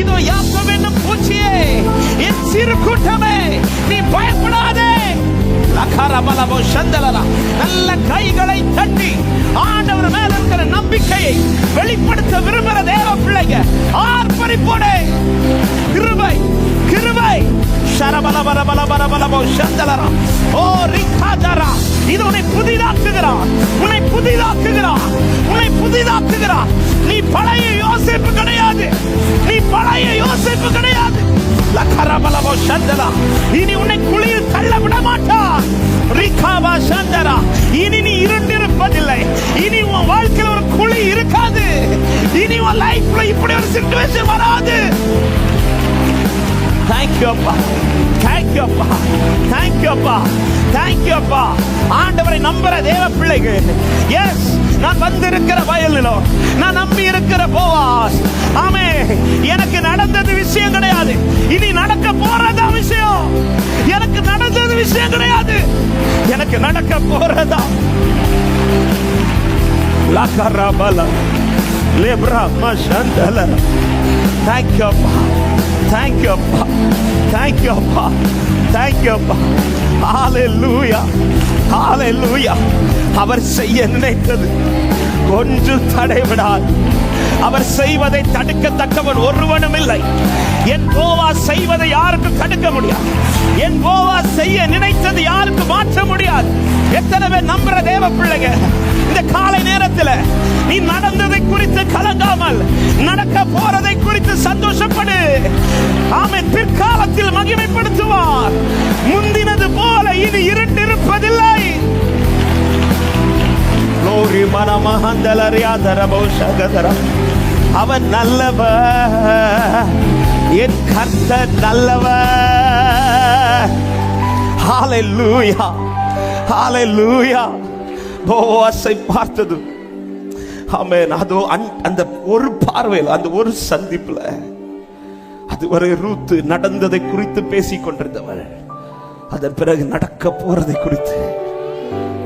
இதோ யாக்கோப் என்னும் பூச்சியே என் சிறு கூட்டமே நீ பயப்படாதே. லகரபலபோ சந்தலலா நல்ல கைகளை தட்டி ஆண்டவர் மேல இருக்கிற நம்பிக்கையை வெளிப்படுத்த விரும்புகிற தேவ பிள்ளைங்க ஆர்ப்பரிப்போடு கிருபை கிருபை. ஓ ரிகாதரா. இது உன்னை புதிதாக்குகிறார். உன்னை புதிதாக்குகிறார். உன்னை புதிதாக்குகிறார். நீ பழைய யோசிப்பு கிடையாது. நீ பழைய யோசிப்பு கிடையாது. லகரபலபோ சந்தலா. இனி உன்னை குளியில் தள்ள விட மாட்டார் ரிகாபா சந்தரா. இனி நீ இருண்டிருப்பதில்லை. இனி உன் வாழ்க்கையில் ஒரு குழி இருக்காது. இனி உன் லைஃப்ல இப்படி ஒரு சிச்சுவேஷன் வராது. தேங்க் யூப்பா தேங்க் யூப்பா தேங்க் யூப்பா தேங்க் யூப்பா ஆண்டவரை நம்புற தேவ பிள்ளைகள் எஸ் நான் வந்திருக்கிற வயலிலோ நான் நம்பி இருக்கிற போவாஸ். ஆமே எனக்கு நடந்தது விஷயம் கிடையாது. இனி நடக்க போறதா விஷயம் எனக்கு நடந்தது விஷயம் கிடையாது. எனக்கு நடக்க போறதா? லகரபல லேப்ரா மஷந்தல. தேங்க்யூ அப்பா Thank அப்பா தேங்க்யூ அப்பா தேங்க்யூ அப்பா ஹalleluya ஹalleluya அவர் செய்ய நினைத்தது. ஒன்று தடைவிடாது அவர் செய்வதை தடுக்கத்தக்கவன் ஒருவனும் இல்லை. என் கோவா செய்வதை யாருக்கும் தடுக்க முடியாது. என் கோவா செய்ய நினைத்தது யாருக்கும் மாற்ற முடியாது. எத்தனை பேர் நம்புற தேவ பிள்ளைங்க? இந்த காலை நேரத்தில் நீ நடந்ததை குறித்து கலங்காமல் நடக்க போறதை குறித்து சந்தோஷப்படு. ஆமை பிற்காலத்தில் மகிமைப்படுத்துவார். முந்தினது போல இனி இருண்டிருப்பதில்லை. லோரி மனமஹந்தலரியாதரபௌஷகதர அவன் நல்லவர். என் ஹாலை லூயா ஹாலை லூயா போவாசை பார்த்தது ஆமென். அதோ அந்- அந்த ஒரு பார்வையில் அந்த ஒரு சந்திப்புல அதுவரை ரூத்து நடந்ததை குறித்து பேசிக் கொண்டிருந்தவர் அதன் பிறகு நடக்க போறதை குறித்து.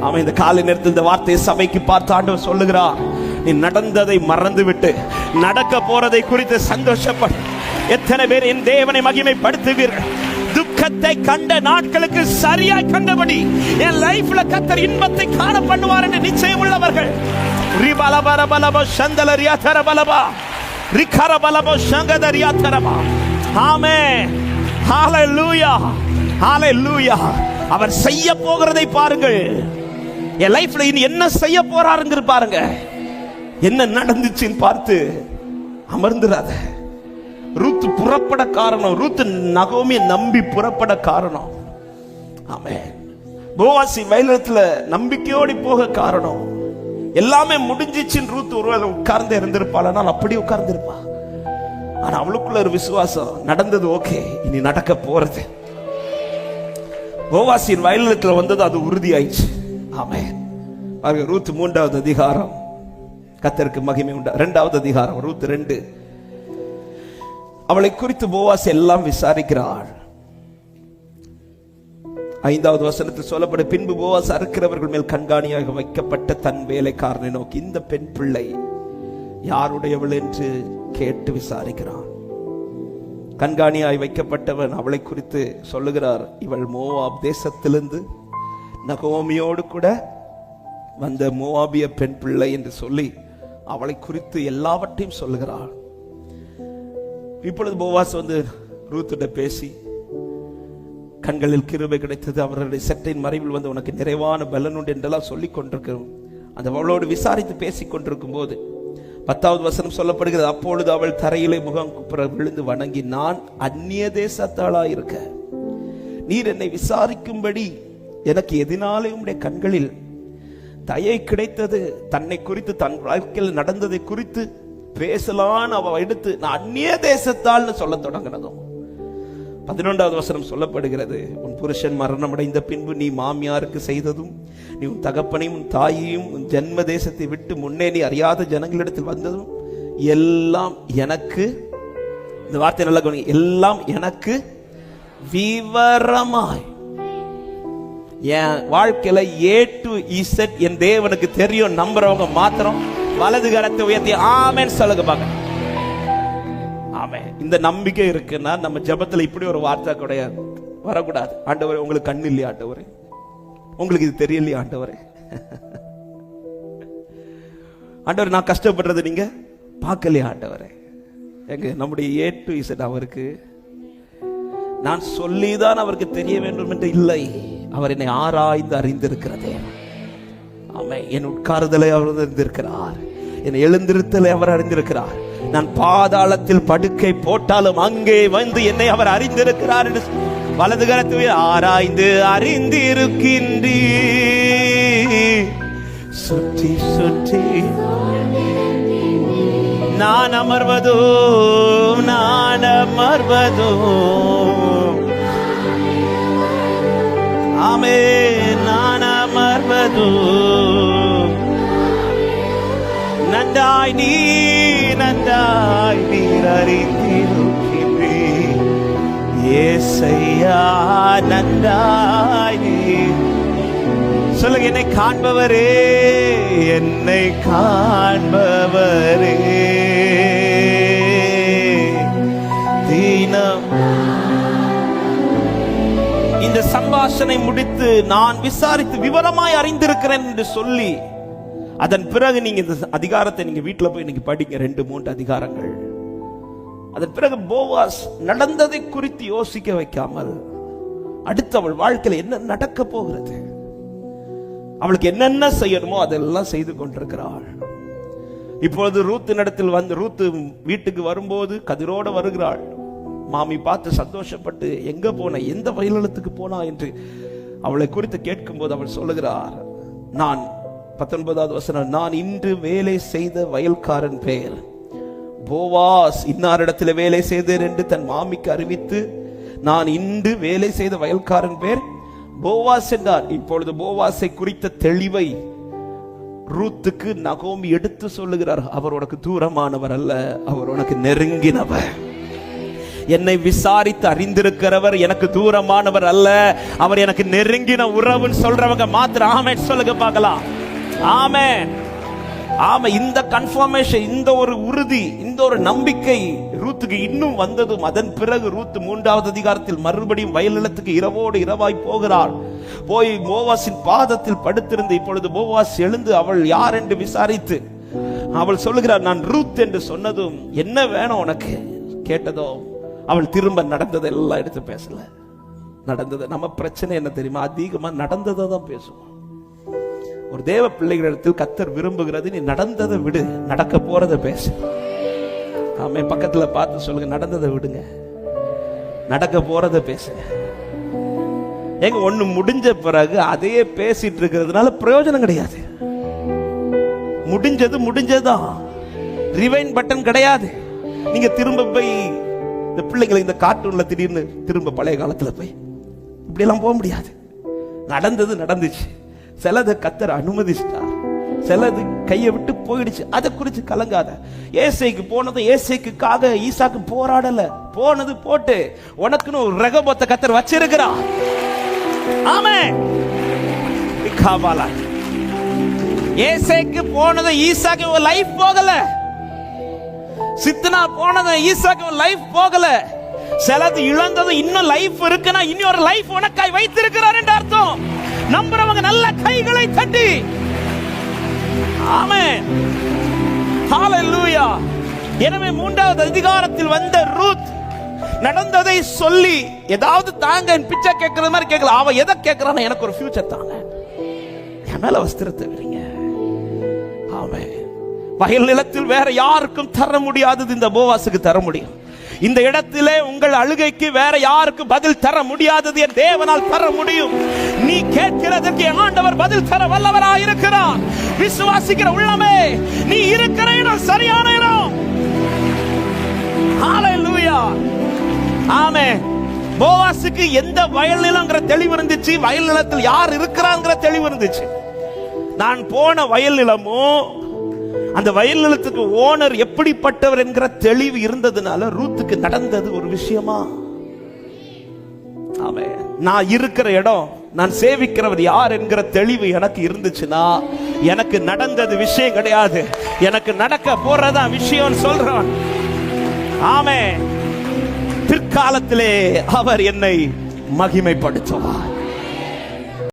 அவன் இந்த காலை நேரத்தில் இந்த வார்த்தையை சபைக்கு பார்த்து ஆண்டவர் சொல்லுகிறார் நீ நடந்ததை மறந்து விட்டு நடக்க போறதை குறித்து சந்தோஷப்படு. எத்தனை பேர் என் தேவனை மகிமைப்படுத்துவீர்கள். இன்பத்தை கண்ட நாட்களுக்கு சரியாய் கண்டபடி என் லைஃப்ல கத்தர் இன்பத்தை காண பண்ணுவார் என்று நிச்சயம் உள்ளவர்கள். ரிபலபரபலப சந்தலரியா தரபலபா ரிகரபலப சங்கதரியா தரமா ஆமே ஹalleluya லூயா அவர் செய்ய போகிறதை பாருங்கள். என் லைஃப்ல இனி என்ன செய்ய போறாருங்கிற பாருங்க. என்ன நடந்துச்சுன்னு பார்த்து அமர்ந்துடாத ரூத் புறப்பட காரணம் ரூத் நகோமியை நம்பி புறப்பட காரணம். ஆமே போவாசி வயலத்துல நம்பிக்கையோடி போக காரணம். எல்லாமே முடிஞ்சிச்சுன்னு ரூத் ஒருவேளை உட்கார்ந்து இருந்திருப்பாள் ஆனால் அப்படி உட்கார்ந்து இருப்பா ஆனா அவளுக்குள்ள ஒரு விசுவாசம் நடந்தது ஓகே இனி நடக்க போறது. போவாசியின் வயலத்துல வந்தது அது உறுதியாயிடுச்சு. ஆமே பாருங்க ரூத் மூன்றாவது அதிகாரம். கத்தருக்கு மகிமை உண்டா ரெண்டாவது அதிகாரம் ரூத் ரெண்டு. அவளை குறித்து போவாஸ் எல்லாம் விசாரிக்கிறாள். ஐந்தாவது வசனத்தில் சொல்லப்பட பின்பு போவாஸ் அறுக்கிறவர்கள் மேல் கண்காணியாக வைக்கப்பட்ட தன் வேலைக்காரனை நோக்கி இந்த பெண் பிள்ளை யாருடையவள் என்று கேட்டு விசாரிக்கிறான். கண்காணியாய் வைக்கப்பட்டவன் அவளை குறித்து சொல்லுகிறார் இவள் மோவாப் தேசத்திலிருந்து நகோமியோடு கூட வந்த மோவாபிய பெண் பிள்ளை என்று சொல்லி அவளை குறித்து எல்லாவற்றையும் சொல்லுகிறாள். இப்பொழுது போவாஸ் வந்து ரூத்திட்ட பேசி கண்களில் கிருபை கிடைத்தது அவர்களுடைய செட்டையின் மறைவில் வந்து உனக்கு நிறைவான பலன் உண்டு என்றெல்லாம் சொல்லி கொண்டிருக்கிறோம். அந்த அவளோடு விசாரித்து பேசிக் கொண்டிருக்கும் போது பத்தாவது வசனம் சொல்லப்படுகிறது அப்பொழுது அவள் தரையிலே முகம் குப்புற விழுந்து வணங்கி நான் அந்நிய தேசத்தாளாக இருக்க. நீர் என்னை விசாரிக்கும்படி எனக்கு எதினாலே உடைய கண்களில் தயை கிடைத்தது. தன்னை குறித்து தன் வாழ்க்கையில் நடந்ததை குறித்து பேசலான்னு அவ எடுத்து நான் அந்நிய தேசத்தாள்னு சொல்ல தொடங்கினதும். பதினொன்றாவது வசனம் சொல்லப்படுகிறது உன் புருஷன் மரணம் அடைந்த பின்பு நீ மாமியாருக்கு செய்ததும் நீ உன் தகப்பனையும் உன் தாயையும் உன் ஜென்ம தேசத்தை விட்டு முன்னே நீ அறியாத ஜனங்களிடத்தில் வந்ததும் எல்லாம் எனக்கு இந்த வார்த்தை நல்லா கவனிங்க எல்லாம் எனக்கு விவரமாய். என் வாழ்க்கையில ஏ டு இசட் என் தேவனுக்கு தெரியும் நம்புறவங்க மாத்திரம். வலது கரத்தை உயர்த்தி ஆமென் சொல்லுங்க பாக்க ஆமே இந்த நம்பிக்கை இருக்குன்னா நம்ம ஜபத்துல இப்படி ஒரு வார்த்தை கிடையாது வரக்கூடாது. ஆண்டவரே உங்களுக்கு கண் இல்லையா ஆண்டவரே? உங்களுக்கு இது தெரியலையா ஆண்டவரே? ஆண்டவர் நான் கஷ்டப்படுறது நீங்க பார்க்கலையா ஆண்டவரே? எங்க நம்முடைய ஏ டு இசட் அவருக்கு நான் சொல்லிதான் அவருக்கு தெரிய வேண்டும் என்று இல்லை. அவர் என்னை ஆராய்ந்து அறிந்திருக்கிறதே. ஆமை என் உட்காருதலை அவர் அறிந்திருக்கிறார். என் எழுந்திருத்தலை அவர் அறிந்திருக்கிறார். நான் பாதாளத்தில் படுக்கை போட்டாலும் அங்கே வந்து என்னை அவர் அறிந்திருக்கிறார் என்று வலது கரத்து ஆராய்ந்து அறிந்திருக்கின்றீ சுற்றி சுற்றி. நான் அமர்வதோ நான் அமர்வதோ ஆமே நான் அமர்வதோ நன்றாய் நீ நன்றாய் நீர் அறிந்திருக்கிறே ஏசையா நன்றாய் நீர் சொல்லுங்க என்னை காண்பவரே என்னை காண்பவரே. தீனம். இந்த சம்பாஷனை முடித்து நான் விசாரித்து விவரமாய் அறிந்திருக்கிறேன் என்று சொல்லி அதன் பிறகு நீங்க இந்த அதிகாரத்தை நீங்க வீட்டில் போய் நீங்க படிங்க ரெண்டு மூன்று அதிகாரங்கள். அதன் பிறகு போவாஸ் நடந்ததை குறித்து யோசிக்க வைக்காமல் அடுத்து அவள் வாழ்க்கையில் என்ன நடக்க போகிறது? அவளுக்கு என்னென்ன செய்யணுமோ அதெல்லாம் செய்து கொண்டிருக்கிறாள். இப்பொழுது ரூத்து நடத்தில் வந்து ரூத்து வீட்டுக்கு வரும்போது கதிரோட வருகிறாள். மாமி பார்த்து சந்தோஷப்பட்டு எங்க போன? எந்த வயலத்துக்கு போனா? என்று அவளை குறித்து கேட்கும்போது அவள் சொல்லுகிறார் நான் பத்தொன்பதாவது வசனம் நான் இன்று வேலை செய்த வயல்காரன் பெயர். போவாஸ் இன்னாரிடத்தில் வேலை செய்தேன் என்று தன் மாமிக்கு அறிவித்து நான் இன்று வேலை செய்த வயல்காரன் பேர் போவாஸ் என்றார். இப்பொழுது போவாஸை குறித்த தெளிவை ரூத்துக்கு நகோமி எடுத்து சொல்லுகிறார். அவர் உனக்கு தூரமானவர் அல்ல அவர் உனக்கு நெருங்கினவர். என்னை விசாரித்து அறிந்திருக்கிறவர் எனக்கு தூரமானவர் அல்ல அவர் எனக்கு நெருங்கின உறவுன்னு சொல்றவங்க மாத்திர ஆமென். சொல்லுங்க பார்க்கலாம். ஆமே ஆமா இந்த கன்ஃபர்மேஷன் இந்த ஒரு உறுதி இந்த ஒரு நம்பிக்கை ரூத்துக்கு இன்னும் வந்ததும் அதன் பிறகு ரூத் மூன்றாவது அதிகாரத்தில் மறுபடியும் வயலிலத்துக்கு இரவோடு இரவாய் போகிறாள். போய் மோவாசின் பாதத்தில் படுத்திருந்து இப்பொழுது மோவாஸ் எழுந்து அவள் யார் என்று விசாரித்து அவள் சொல்லுகிறார் நான் ரூத் என்று சொன்னதும் என்ன வேணும் உனக்கு? கேட்டதோ அவள் திரும்ப நடந்ததெல்லாம் எடுத்து பேசல. நடந்தது நம்ம பிரச்சனை என்ன தெரியுமா? அதிகமா நடந்ததை தான் பேசுவோம். ஒரு தேவ பிள்ளைகளிடத்தில் கத்தர் விரும்புகிறது. நீ நடந்ததை விடு. நடக்க போறத பேசு. ஆமே பக்கத்துல பார்த்து சொல்லுங்க. நடந்ததை விடுங்க. நடக்க போறத பேசுங்க எங்க ஒண்ணு முடிஞ்ச பிறகு அதையே பேசிட்டு இருக்கிறதுனால பிரயோஜனம் கிடையாது. முடிஞ்சது முடிஞ்சதுதான். ரிவைன் பட்டன் கிடையாது. நீங்க திரும்ப போய் இந்த பிள்ளைங்களை இந்த கார்ட்டூன்ல திடீர்னு திரும்ப பழைய காலத்துல போய் இப்படி எல்லாம் போக முடியாது. நடந்தது நடந்துச்சு. சிலதை கத்தர் அனுமதிச்சிட்டார். சிலது கையை விட்டு போயிடுச்சு. அதை குறித்து கலங்காத. ஏசைக்கு போனதும் ஏசைக்குக்காக ஈசாக்கு போராடல. போனது போட்டு உனக்குன்னு ஒரு ரகபத்தை கத்தர் வச்சிருக்கிறா ஆமே காபாலா ஏசைக்கு போனது ஈசாக்கு லைஃப் போகல. சித்தனா போனது ஈசாக்கு லைஃப் போகல. சிலது இழந்தது இன்னும் லைஃப் இருக்குன்னா இனி ஒரு லைஃப் உனக்காய் வைத்திருக்கிறார் என்று அர்த்தம். கைகளை தட்டி. ஆமென். ஹalleluya எனவே மூன்றாவது அதிகாரத்தில் வந்த ரூத் நடந்ததை சொல்லி ஏதாவது தாங்க என் பிச்சை கேட்கற மாதிரி கேட்கல. அவ எதை கேட்கறான்னு எனக்கு ஒரு ஃபியூச்சர் தாங்க. என் மேல வஸ்திரத்தை விடுங்க ஆமென். வயல் நிலத்தில் வேற யாருக்கும் தர முடியாதது இந்த போவாசுக்கு தர முடியும். இந்த இடத்திலே உங்கள் அழுகைக்கு வேற யாருக்கு பதில் தர முடியாதது என் தேவனால் தர முடியும். நீ கேட்கிறதற்கு ஆண்டவர் பதில் தர வல்லவராய் இருக்கிறார் விசுவாசிக்கிற உள்ளமே நீ இருக்கிற இடம் சரியான இடம். ஹalleluya ஆமென் போவாசுக்கு எந்த வயல் நிலங்கிற தெளிவு இருந்துச்சு? வயல் நிலத்தில் யார் இருக்கிறாங்கிற தெளிவு இருந்துச்சு. நான் போன வயல் நிலமும் அந்த வயல் நிலத்துக்கு ஓனர் எப்படிப்பட்டவர் என்கிற தெளிவு இருந்ததுனால ரூத்துக்கு நடந்தது ஒரு விஷயமா? ஆமே நான் இருக்கிற இடம் நான் சேவிக்கிறவர் யார் என்கிற தெளிவு எனக்கு இருந்துச்சுன்னா எனக்கு நடந்தது விஷயம் கிடையாது. எனக்கு நடக்க போறதா விஷயம் சொல்றான். ஆமே பிற்காலத்திலே அவர் என்னை மகிமைப்படுத்துவார்.